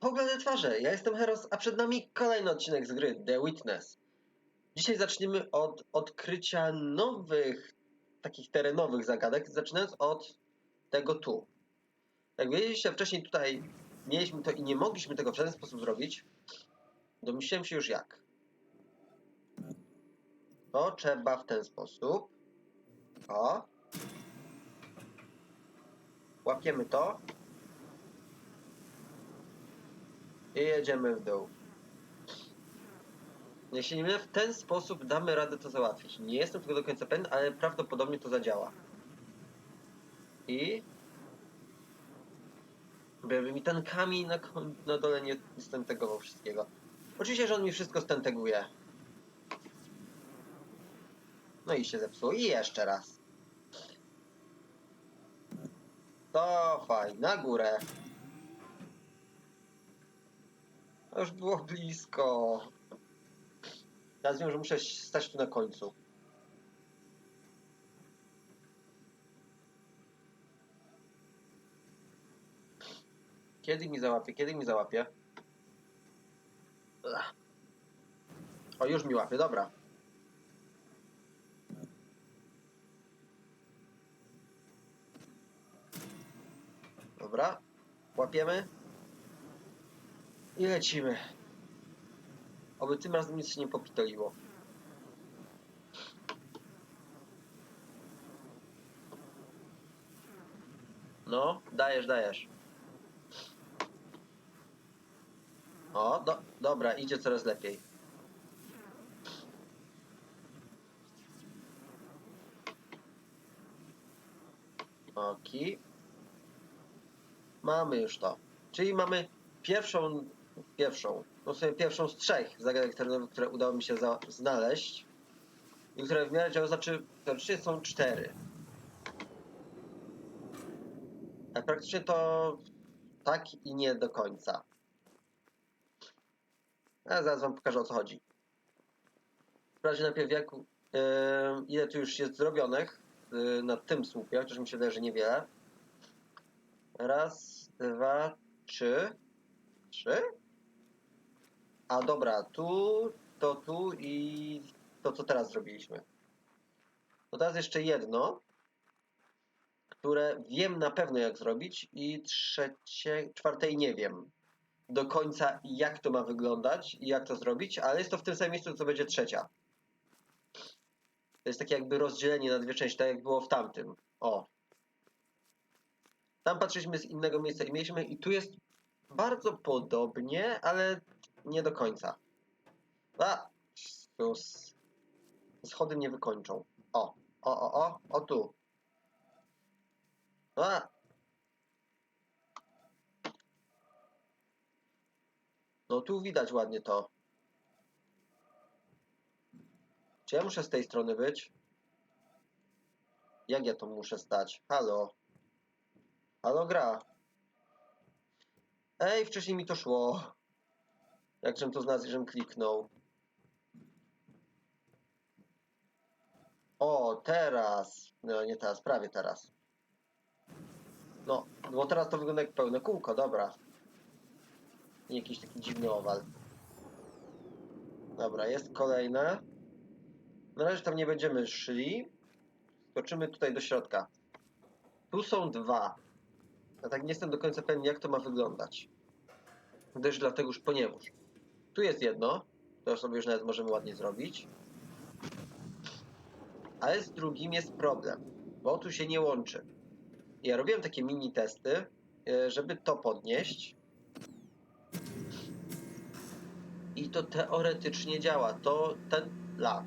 Poglądy twarze, ja jestem Heros, a przed nami kolejny odcinek z gry The Witness. Dzisiaj zaczniemy od odkrycia nowych, takich terenowych zagadek, zaczynając od tego tu. Jak wiedzieliście wcześniej tutaj mieliśmy to i nie mogliśmy tego w żaden sposób zrobić, domyśliłem się już jak. To trzeba w ten sposób. O. Łapiemy to. I jedziemy w dół. Jeśli mylę, w ten sposób damy radę to załatwić. Nie jestem tego do końca pewien, ale prawdopodobnie to zadziała. I... Żeby mi ten kamień na, na dole nie stentegował wszystkiego. Oczywiście, że on mi wszystko stenteguje. No i się zepsuło. I jeszcze raz. Cofaj, na górę. Już było blisko. Teraz wiem, że muszę stać tu na końcu. Kiedy mi załapie? Kiedy mi załapie? O, już mi łapie, dobra. Dobra. Łapiemy. I lecimy. Oby tym razem nic się nie popitoliło. No, dajesz, dajesz. O, do, dobra, idzie coraz lepiej. Oki. Mamy już to. Czyli mamy pierwszą, pierwszą, no sobie pierwszą z trzech zagadek terenowych, które udało mi się znaleźć i które w miarę działają, znaczy teoretycznie są cztery. A praktycznie to tak i nie do końca. A zaraz wam pokażę o co chodzi. W razie najpierw jak, yy, ile tu już jest zrobionych yy, na tym słupie, chociaż mi się wydaje, że niewiele. Raz, dwa, trzy. Trzy? A dobra, tu, to tu i to, co teraz zrobiliśmy. To teraz jeszcze jedno, które wiem na pewno jak zrobić i trzecie, czwartej nie wiem do końca jak to ma wyglądać i jak to zrobić, ale jest to w tym samym miejscu, co będzie trzecia. To jest takie jakby rozdzielenie na dwie części, tak jak było w tamtym. O, tam patrzyliśmy z innego miejsca i mieliśmy, i tu jest bardzo podobnie, ale nie do końca. A, sus. Schody mnie wykończą. O, o, o, o, o tu. A. No tu widać ładnie to. Czy ja muszę z tej strony być? Jak ja to muszę stać? Halo? Halo gra. Ej, wcześniej mi to szło. Jakżem to znalazł, żem kliknął. O, teraz. No nie teraz, prawie teraz. No, bo teraz to wygląda jak pełne kółko, dobra. Nie jakiś taki dziwny owal. Dobra, jest kolejne. Na razie tam nie będziemy szli. Skoczymy tutaj do środka. Tu są dwa. Ja tak nie jestem do końca pewien, jak to ma wyglądać. Też dlatego już ponieważ. Tu jest jedno, to sobie już nawet możemy ładnie zrobić. Ale z drugim jest problem, bo tu się nie łączy. Ja robiłem takie mini testy, e, żeby to podnieść. I to teoretycznie działa. To ten la.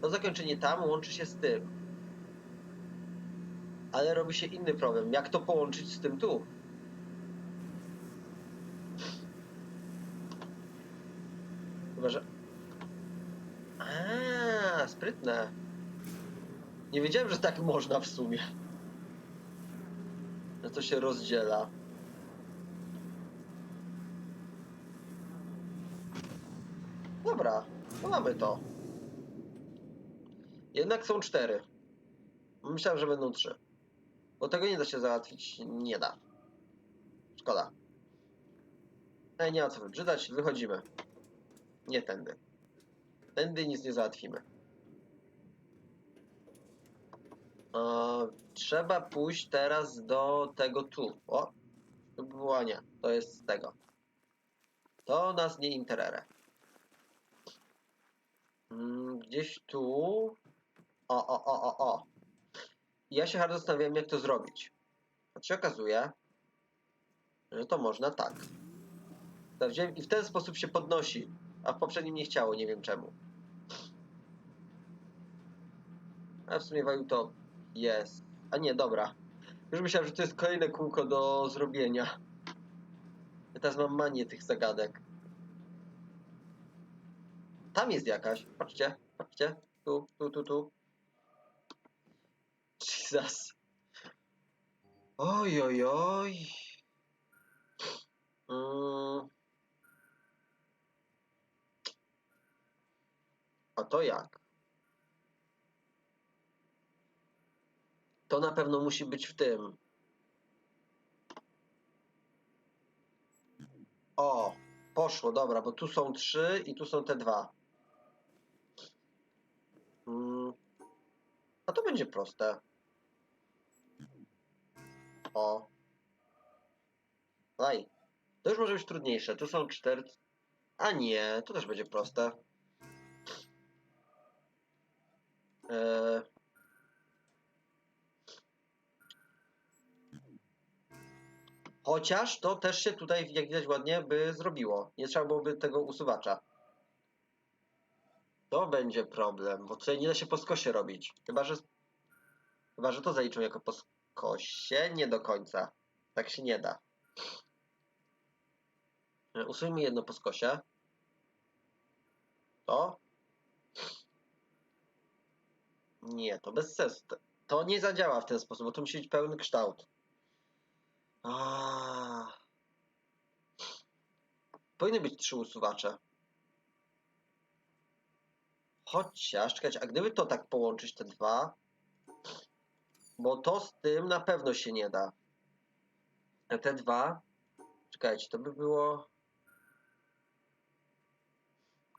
To zakończenie tam łączy się z tym. Ale robi się inny problem. Jak to połączyć z tym tu? Chyba, że... A, sprytne. Nie wiedziałem, że tak można w sumie. Że to się rozdziela. Dobra, to mamy to. Jednak są cztery. Myślałem, że będą trzy. Bo tego nie da się załatwić. Nie da. Szkoda. Ej, nie ma co wybrzydać, wychodzimy. Nie tędy. Tędy nic nie załatwimy. Trzeba pójść teraz do tego tu. O, nie. To jest z tego. To nas nie interere. Mm, Gdzieś tu. O, o, o, o, o. Ja się bardzo zastanawiałem, jak to zrobić. A się okazuje, że to można tak. I w ten sposób się podnosi, a w poprzednim nie chciało, nie wiem czemu. A w sumie waju to jest. A nie, dobra. Już myślałem, że to jest kolejne kółko do zrobienia. Ja teraz mam manię tych zagadek. Tam jest jakaś. Patrzcie, patrzcie. Tu, tu, tu, tu. Jesus. Oj, oj, oj. Mm. A to jak? To na pewno musi być w tym. O, poszło, dobra, bo tu są trzy i tu są te dwa. Mm. A to będzie proste. O. Aj. To już może być trudniejsze. Tu są cztery. A nie, to też będzie proste. Eee. Chociaż to też się tutaj, jak widać ładnie, by zrobiło. Nie trzeba byłoby tego usuwacza. To będzie problem, bo tutaj nie da się po skosie robić. Chyba, że, chyba, że to zaliczą jako po skosie. Nie do końca. Tak się nie da. E, Usuńmy jedno po skosie. To? Nie, to bez sensu. To- nie zadziała w ten sposób, bo to musi być pełny kształt. A. Powinny być trzy usuwacze. Chociaż, a gdyby to tak połączyć, te dwa, bo to z tym na pewno się nie da. A te dwa, czekajcie, to by było...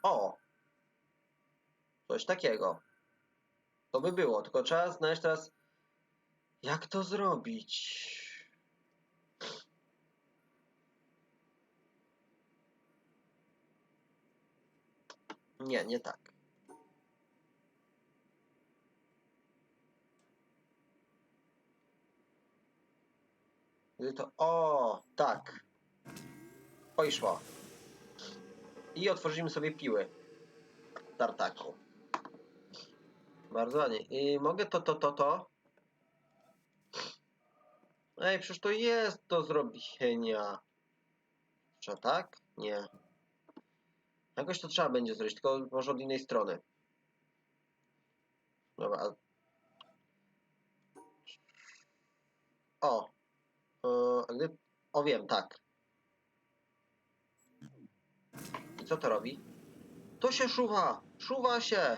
O! Coś takiego. To by było, tylko trzeba znaleźć teraz, jak to zrobić. Nie, nie tak. Gdy to. O, tak. O i szło. I otworzymy sobie piły. Tartaku. Bardzo ładnie. I mogę to, to, to, to. Ej, przecież to jest do zrobienia. Czy tak? Nie. Jakoś to trzeba będzie zrobić, tylko może od innej strony. Dobra. O. Gdy... O wiem, tak. I co to robi? To się szuwa! Szuwa się!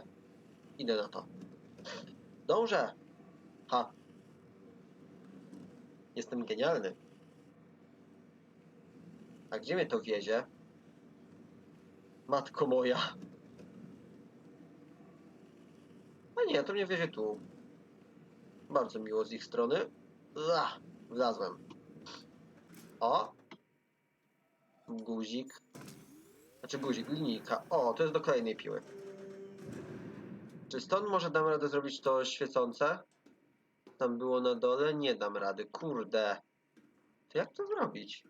Idę na to. Dążę! Ha. Jestem genialny. A gdzie mnie to wiezie? Matko moja. A nie, to mnie wiezie tu. Bardzo miło z ich strony. Ach, wlazłem. O! Guzik. Znaczy guzik, linijka. O, to jest do kolejnej piły. Czy stąd może dam radę zrobić to świecące? Tam było na dole? Nie dam rady. Kurde. To jak to zrobić?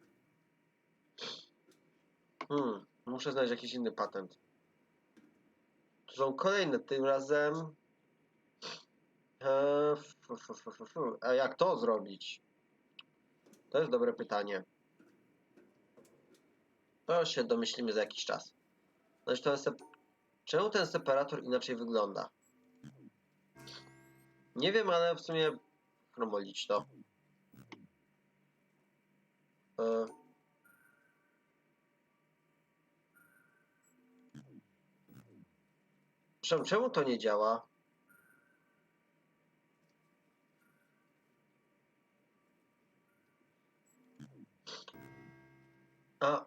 Hmm, muszę znaleźć jakiś inny patent. Tu są kolejne, tym razem... Eee. A jak to zrobić? To jest dobre pytanie. To się domyślimy za jakiś czas. Znaczy, ten sep... Czemu ten separator inaczej wygląda? Nie wiem, ale w sumie chromolicz to. E... Czemu, czemu to nie działa? A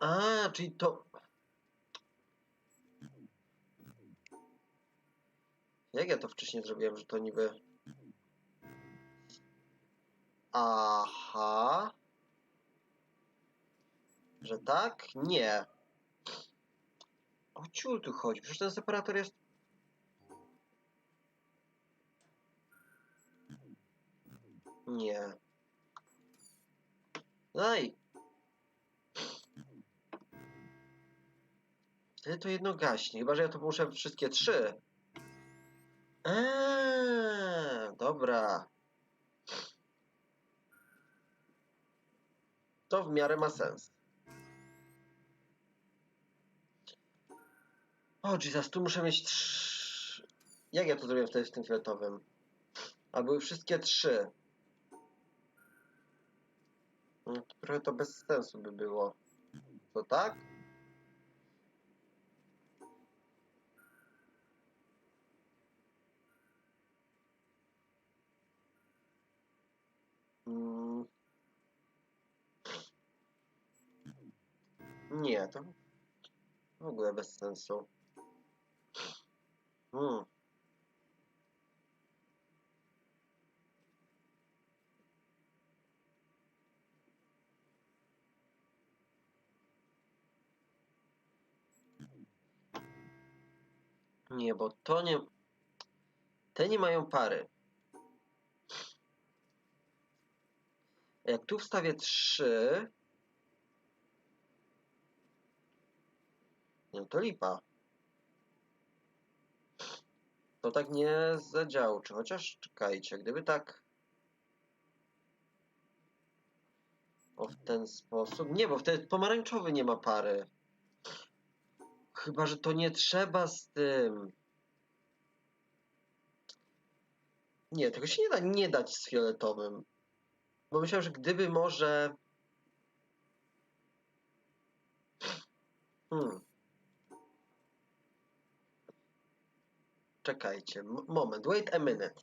A, czyli to... Jak ja to wcześniej zrobiłem, że to niby... Aha. Że tak? Nie. O ciul tu chodzi. Przecież ten separator jest... Nie. Daj. Wtedy to jedno gaśnie. Chyba, że ja to muszę wszystkie trzy. Eee, dobra. To w miarę ma sens. O, Jesus, tu muszę mieć trzy. Jak ja to zrobiłem wtedy z tym fioletowym? A były wszystkie trzy. No, trochę to bez sensu by było. To tak? Nie, to w ogóle bez sensu. Hmm. Nie, bo to nie. Te nie mają pary. Jak tu wstawię trzy. No to lipa. To tak nie zadział. Czy chociaż czekajcie, gdyby tak. O w ten sposób. Nie, bo wtedy pomarańczowy nie ma pary. Chyba, że to nie trzeba z tym. Nie, tego się nie da nie dać z fioletowym. Bo myślałem, że gdyby może. Hmm. Czekajcie, moment, wait a minute.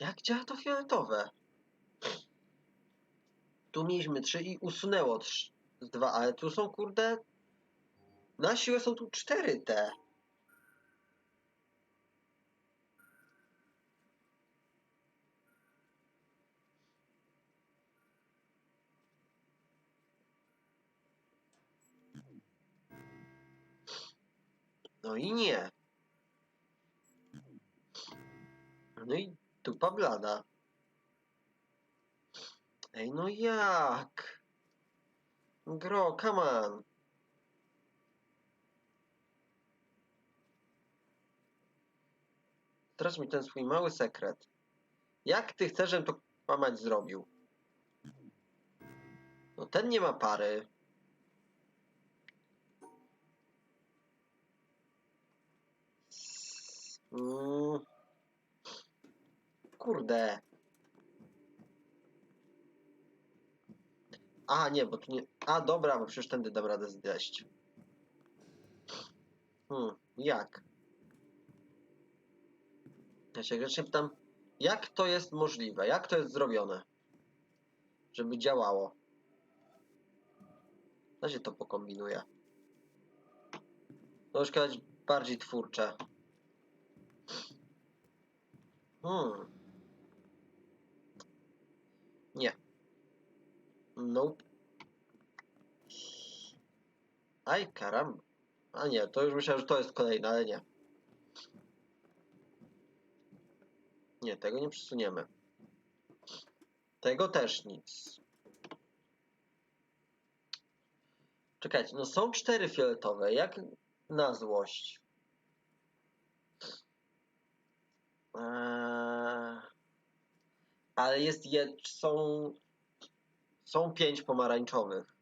Jak działa to fioletowe? Tu mieliśmy trzy i usunęło trz- z dwa, ale tu są kurde. Na siłę są tu cztery te. No i nie. No i dupa blada. Ej, no jak? Gro, come on. Zdradź mi ten swój mały sekret. Jak ty chcesz, żebym to mamać zrobił? No ten nie ma pary. Mm. Kurde. A, nie, bo tu nie... A, dobra, bo przecież tędy dam radę zleść. Hmm, jak? Ja się grzecznie pytam, jak to jest możliwe? Jak to jest zrobione? Żeby działało. Da się to pokombinuje. Troszkę bardziej twórcze. Hmm. Nie. Nope. Aj, karam. A nie, to już myślałem, że to jest kolejne, ale nie. Nie, tego nie przesuniemy. Tego też nic. Czekajcie, no są cztery fioletowe. Jak na złość? Eee, ale jest je, są, są pięć pomarańczowych.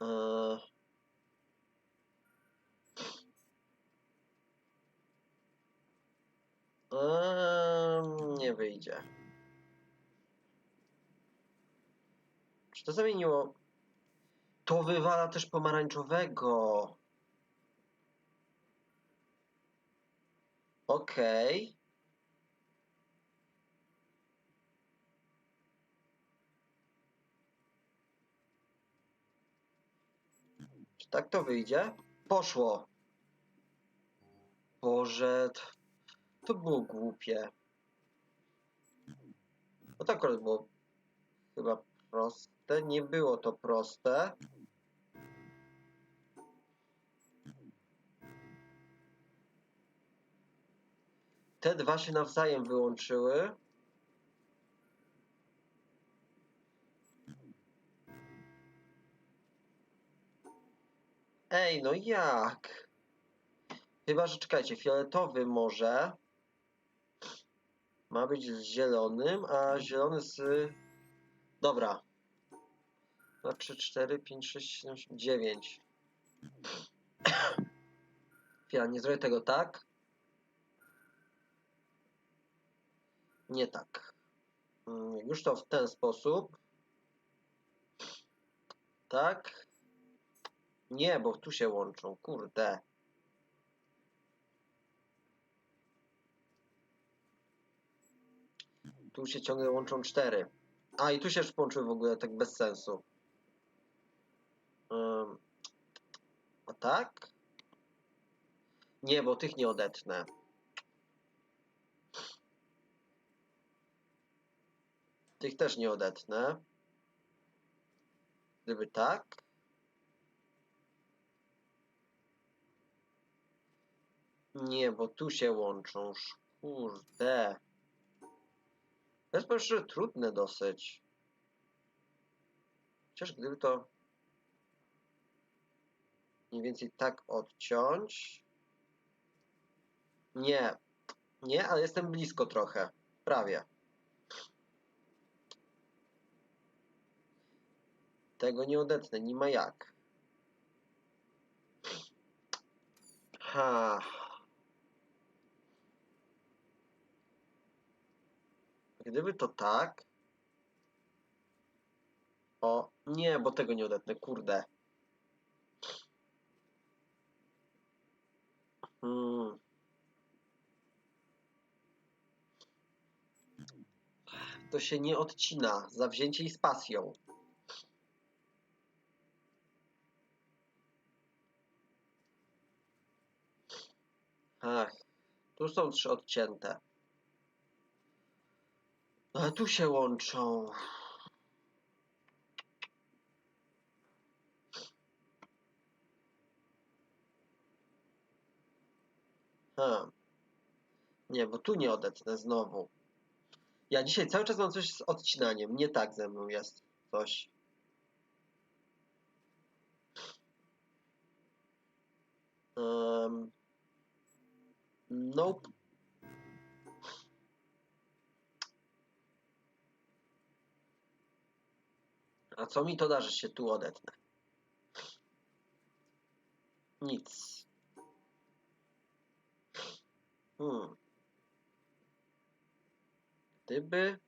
Eee, eee, nie wyjdzie. Czy to zamieniło? To wywala też pomarańczowego. Okej. Czy tak to wyjdzie? Poszło. Boże, to, było głupie. No to akurat było chyba proste. Nie było to proste. Te dwa się nawzajem wyłączyły. Ej, no jak? Chyba, że czekajcie, fioletowy może ma być z zielonym, a zielony z... Dobra. 2, 3, 4, 5, 6, 7, 8, 9. Chwila, nie zrobię tego tak. Nie tak. Mm, Już to w ten sposób. Tak. Nie, bo tu się łączą. Kurde. Tu się ciągle łączą cztery. A i tu się połączyły w ogóle tak bez sensu. Ym. A tak? Nie, bo tych nie odetnę. Tych też nie odetnę. Gdyby tak. Nie, bo tu się łączą. Kurde. To jest powiem szczerze trudne dosyć. Chociaż gdyby to mniej więcej tak odciąć. Nie. Nie, ale jestem blisko trochę. Prawie. Tego nie odetnę, nie ma jak. Ha. Gdyby to tak. O, nie, bo tego nie odetnę, kurde. Hmm. To się nie odcina. Zawzięcie i z pasją. Ach, tu są trzy odcięte. A tu się łączą. Ha. Nie, bo tu nie odetnę znowu. Ja dzisiaj cały czas mam coś z odcinaniem. Nie tak ze mną jest coś. Um, nope. A co mi to da, że się tu odetnę? Nic. Hmm. Gdyby...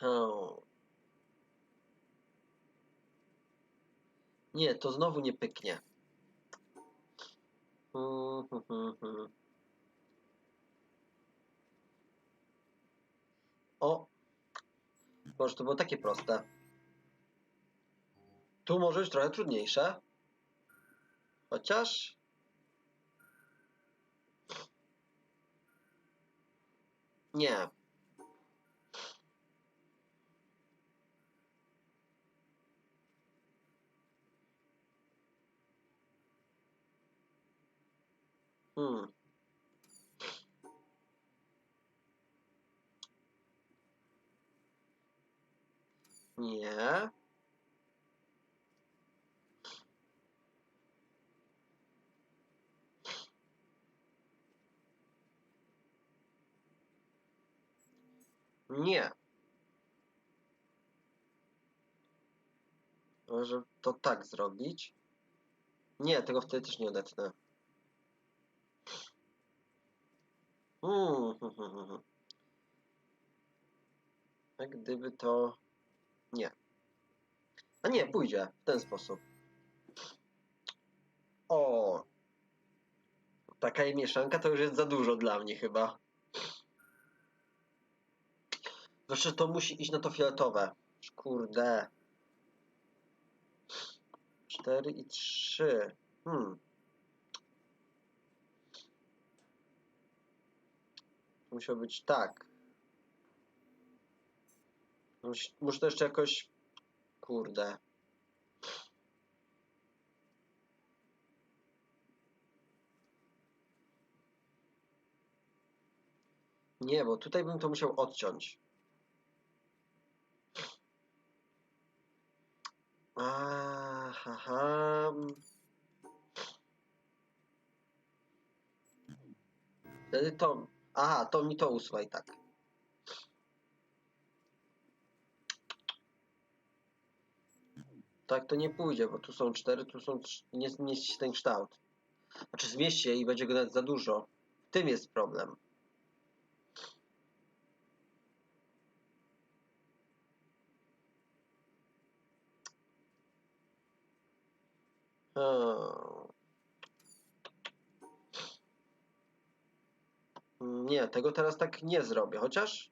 Hmm. Nie, to znowu nie pyknie. O! Boże, to było takie proste. Tu może być trochę trudniejsze. Chociaż... Nie. Hmm. Nie. Nie. Może to tak zrobić? Nie, tego wtedy też nie odetnę. Hmm, hmm, hmm, hmm. A gdyby to... Nie. A nie, pójdzie w ten sposób. O! Taka mieszanka to już jest za dużo dla mnie chyba. Zwłaszcza to musi iść na to fioletowe. Kurde. 4 i 3. Hmm. Musiał być tak. Muszę to jeszcze jakoś. Kurde. Nie, bo tutaj bym to musiał odciąć. Aha. Wtedy to. Aha, to mi to usuwaj tak. Tak to nie pójdzie, bo tu są cztery, tu są trz- nie zmieści się ten kształt. Znaczy zmieści się i będzie go nawet za dużo. W tym jest problem. Hmm. Nie, tego teraz tak nie zrobię, chociaż.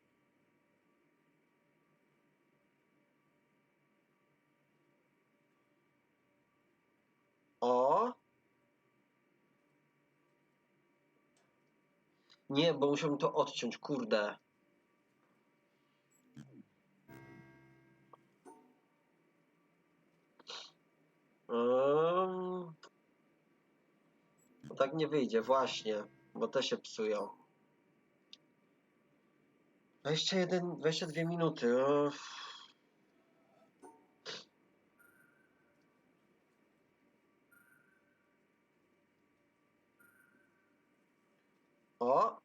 O! Nie, bo musiałbym to odciąć, kurde. Um, tak nie wyjdzie, właśnie, bo te się psują. 21, 22 minuty. O. O!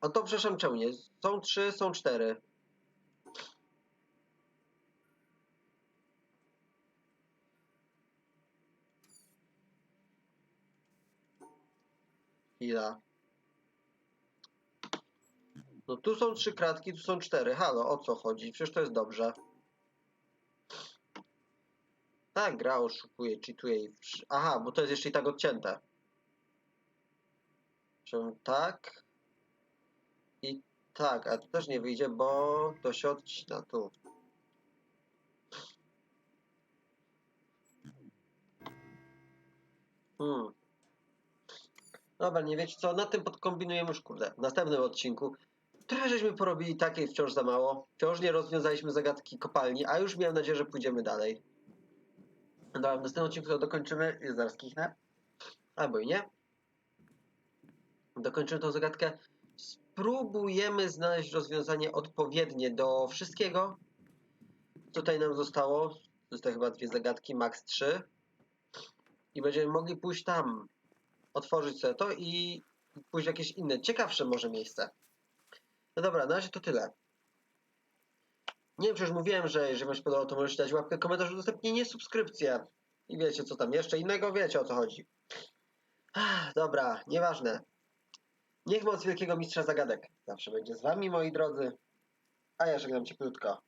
A to przepraszam, czemu nie? Są trzy, są cztery. Chwila. No tu są trzy kratki, tu są cztery. Halo, o co chodzi? Przecież to jest dobrze. Tak, gra oszukuje, cheatuje i... Aha, bo to jest jeszcze i tak odcięte. Czemu tak? I tak, a tu też nie wyjdzie, bo to się odcina tu. Hmm. Dobra, nie wiecie co, na tym podkombinujemy już, kurde, w następnym odcinku. Trochę żeśmy porobili takiej wciąż za mało. Wciąż nie rozwiązaliśmy zagadki kopalni, a już miałem nadzieję, że pójdziemy dalej. Dobra, w następnym odcinku to dokończymy. I zaraz kichnę. Albo i nie. Dokończymy tą zagadkę. Spróbujemy znaleźć rozwiązanie odpowiednie do wszystkiego. Tutaj nam zostało. Zostały chyba dwie zagadki, max trzy. I będziemy mogli pójść tam. Otworzyć sobie to i pójść w jakieś inne, ciekawsze może miejsce. No dobra, na razie to tyle. Nie wiem, przecież mówiłem, że jeżeli Wam się podobało, to możecie dać łapkę, komentarz, udostępnienie, subskrypcję. I wiecie co tam jeszcze innego, wiecie o co chodzi. Ach, dobra, nieważne. Niech moc wielkiego mistrza zagadek zawsze będzie z Wami, moi drodzy. A ja żegnam cieplutko.